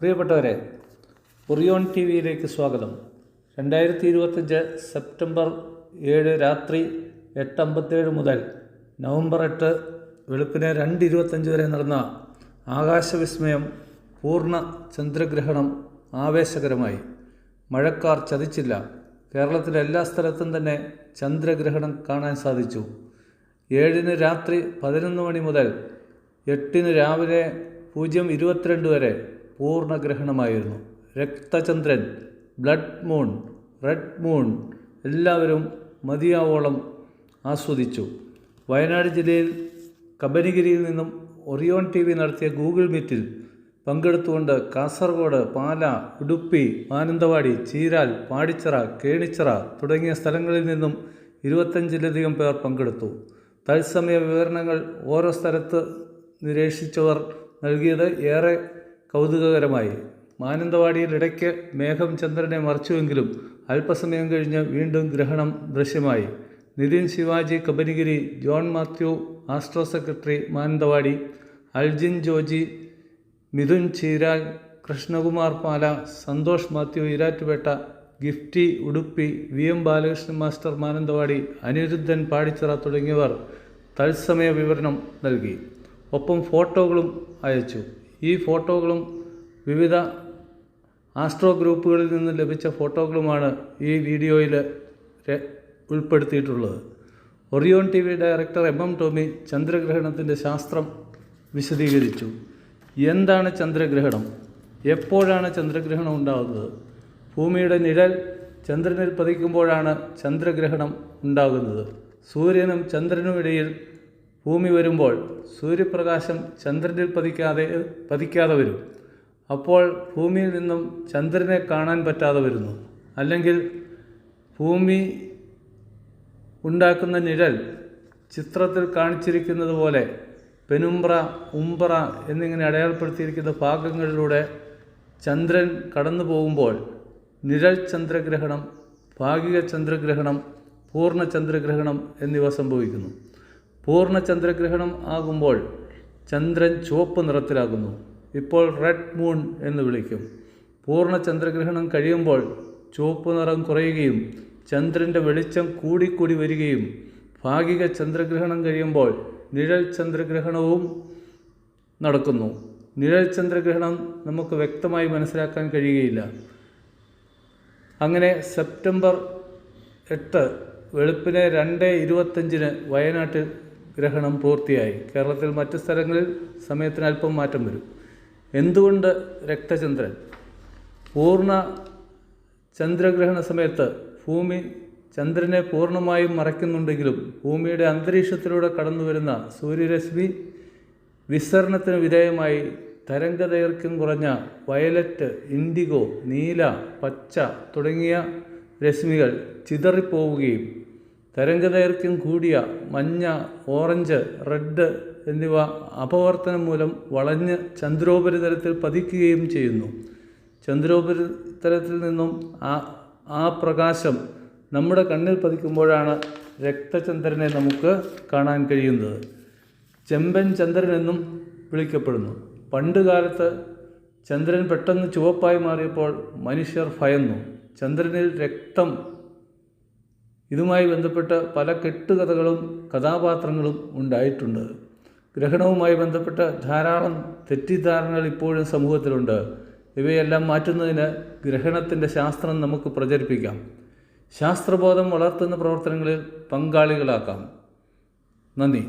പ്രിയപ്പെട്ടവരെ Orion T വിയിലേക്ക് സ്വാഗതം. രണ്ടായിരത്തി ഇരുപത്തഞ്ച് സെപ്റ്റംബർ ഏഴ് രാത്രി എട്ട് അമ്പത്തേഴ് മുതൽ നവംബർ എട്ട് വെളുപ്പിന് രണ്ട് ഇരുപത്തഞ്ച് വരെ നടന്ന ആകാശവിസ്മയം പൂർണ ചന്ദ്രഗ്രഹണം ആവേശകരമായി. മഴക്കാർ ചതിച്ചില്ല. കേരളത്തിലെ എല്ലാ സ്ഥലത്തും തന്നെ ചന്ദ്രഗ്രഹണം കാണാൻ സാധിച്ചു. ഏഴിന് രാത്രി പതിനൊന്ന് മണി മുതൽ എട്ടിന് രാവിലെ പൂജ്യം ഇരുപത്തിരണ്ട് വരെ പൂർണഗ്രഹണമായിരുന്നു രക്തചന്ദ്രൻ ബ്ലഡ് മൂൺ റെഡ് മൂൺ എല്ലാവരും മതിയാവോളം ആസ്വദിച്ചു. വയനാട് ജില്ലയിൽ കബനിഗിരിയിൽ നിന്നും ഒറിയോൺ ടി വി നടത്തിയ ഗൂഗിൾ മീറ്റിൽ പങ്കെടുത്തുകൊണ്ട് കാസർഗോഡ് പാല ഉടുപ്പി മാനന്തവാടി ചീരാൽ പാടിച്ചിറ കേണിച്ചിറ തുടങ്ങിയ സ്ഥലങ്ങളിൽ നിന്നും ഇരുപത്തഞ്ചിലധികം പേർ പങ്കെടുത്തു. തത്സമയ വിവരണങ്ങൾ ഓരോ സ്ഥലത്ത് നിരീക്ഷിച്ചവർ നൽകിയത് ഏറെ കൗതുകകരമായി. മാനന്തവാടിയിൽ ഇടയ്ക്ക് മേഘം ചന്ദ്രനെ മറച്ചുവെങ്കിലും അല്പസമയം കഴിഞ്ഞ് വീണ്ടും ഗ്രഹണം ദൃശ്യമായി. Nitin Shivaji Kabanigiri John Mathew astro secretary Mananthavady Aljin Joji Midhun Cheeral Krishnakumar Pala Santhosh Mathew Erattupetta Gifty Udupi V M Balakrishnan master Mananthavady Aniruddhan Padichira തുടങ്ങിയവർ തത്സമയ വിവരണം നൽകി. ഒപ്പം ഫോട്ടോകളും അയച്ചു. ഈ ഫോട്ടോകളും വിവിധ ആസ്ട്രോ ഗ്രൂപ്പുകളിൽ നിന്ന് ലഭിച്ച ഫോട്ടോകളുമാണ് ഈ വീഡിയോയിൽ ഉൾപ്പെടുത്തിയിട്ടുള്ളത്. Orion T V director M M Tomy ചന്ദ്രഗ്രഹണത്തിന്റെ ശാസ്ത്രം വിശദീകരിച്ചു. എന്താണ് ചന്ദ്രഗ്രഹണം? എപ്പോഴാണ് ചന്ദ്രഗ്രഹണം ഉണ്ടാകുന്നത്? ഭൂമിയുടെ നിഴൽ ചന്ദ്രനിൽ പതിക്കുമ്പോഴാണ് ചന്ദ്രഗ്രഹണം ഉണ്ടാകുന്നത്. സൂര്യനും ചന്ദ്രനും ഇടയിൽ ഭൂമി വരുമ്പോൾ സൂര്യപ്രകാശം ചന്ദ്രനിൽ പതിക്കാതെ പതിക്കാതെ വരും. അപ്പോൾ ഭൂമിയിൽ നിന്നും ചന്ദ്രനെ കാണാൻ പറ്റാതെ വരുന്നു. അല്ലെങ്കിൽ ഭൂമി ഉണ്ടാക്കുന്ന നിഴൽ ചിത്രത്തിൽ കാണിച്ചിരിക്കുന്നത് പോലെ പെനുമ്പ്ര ഉംബ്ര എന്നിങ്ങനെ അടയാളപ്പെടുത്തിയിരിക്കുന്ന ഭാഗങ്ങളിലൂടെ ചന്ദ്രൻ കടന്നു പോകുമ്പോൾ നിഴൽ ചന്ദ്രഗ്രഹണം ഭാഗിക ചന്ദ്രഗ്രഹണം പൂർണ ചന്ദ്രഗ്രഹണം എന്നിവ സംഭവിക്കുന്നു. പൂർണ ചന്ദ്രഗ്രഹണം ആകുമ്പോൾ ചന്ദ്രൻ ചുവപ്പ് നിറത്തിലാകുന്നു. ഇപ്പോൾ റെഡ് മൂൺ എന്ന് വിളിക്കും. പൂർണ ചന്ദ്രഗ്രഹണം കഴിയുമ്പോൾ ചുവപ്പ് നിറം കുറയുകയും ചന്ദ്രന്റെ വെളിച്ചം കൂടിക്കൂടി വരികയും ഭാഗിക ചന്ദ്രഗ്രഹണം കഴിയുമ്പോൾ നിഴൽ ചന്ദ്രഗ്രഹണവും നടക്കുന്നു. നിഴൽ ചന്ദ്രഗ്രഹണം നമുക്ക് വ്യക്തമായി മനസ്സിലാക്കാൻ കഴിയുകയില്ല. അങ്ങനെ സെപ്റ്റംബർ എട്ട് വെളുപ്പിനെ രണ്ട് ഇരുപത്തഞ്ചിന് വയനാട്ടിൽ ഗ്രഹണം പൂർത്തിയായി. കേരളത്തിൽ മറ്റു സ്ഥലങ്ങളിൽ സമയത്തിന് അല്പം മാറ്റം വരും. എന്തുകൊണ്ട് രക്തചന്ദ്രൻ? പൂർണ ചന്ദ്രഗ്രഹണ സമയത്ത് ഭൂമി ചന്ദ്രനെ പൂർണമായും മറയ്ക്കുന്നുണ്ടെങ്കിലും ഭൂമിയുടെ അന്തരീക്ഷത്തിലൂടെ കടന്നു വരുന്ന സൂര്യരശ്മി വിസരണത്തിന് വിധേയമായി തരംഗദൈർഘ്യം കുറഞ്ഞ വയലറ്റ് ഇൻഡിഗോ നീല പച്ച തുടങ്ങിയ രശ്മികൾ ചിതറിപ്പോവുകയും തരംഗദൈർഘ്യം കൂടിയ മഞ്ഞ ഓറഞ്ച് റെഡ് എന്നിവ അപവർത്തനം മൂലം വളഞ്ഞ് ചന്ദ്രോപരിതലത്തിൽ പതിക്കുകയും ചെയ്യുന്നു. ചന്ദ്രോപരിതലത്തിൽ നിന്നും ആ ആ പ്രകാശം നമ്മുടെ കണ്ണിൽ പതിക്കുമ്പോഴാണ് രക്തചന്ദ്രനെ നമുക്ക് കാണാൻ കഴിയുന്നത്. ചെമ്പൻ ചന്ദ്രൻ എന്നും വിളിക്കപ്പെടുന്നു. പണ്ട് കാലത്ത് ചന്ദ്രൻ പെട്ടെന്ന് ചുവപ്പായി മാറിയപ്പോൾ മനുഷ്യർ ഭയന്നു. ചന്ദ്രനിൽ രക്തം ഇതുമായി ബന്ധപ്പെട്ട പല കെട്ടുകഥകളും കഥാപാത്രങ്ങളും ഉണ്ടായിട്ടുണ്ട്. ഗ്രഹണവുമായി ബന്ധപ്പെട്ട ധാരാളം തെറ്റിദ്ധാരണകൾ ഇപ്പോഴും സമൂഹത്തിലുണ്ട്. ഇവയെല്ലാം മാറ്റുന്നതിന് ഗ്രഹണത്തിന്റെ ശാസ്ത്രം നമുക്ക് പ്രചരിപ്പിക്കാം. ശാസ്ത്രബോധം വളർത്തുന്ന പ്രവർത്തനങ്ങളിൽ പങ്കാളികളാക്കാം. നന്ദി.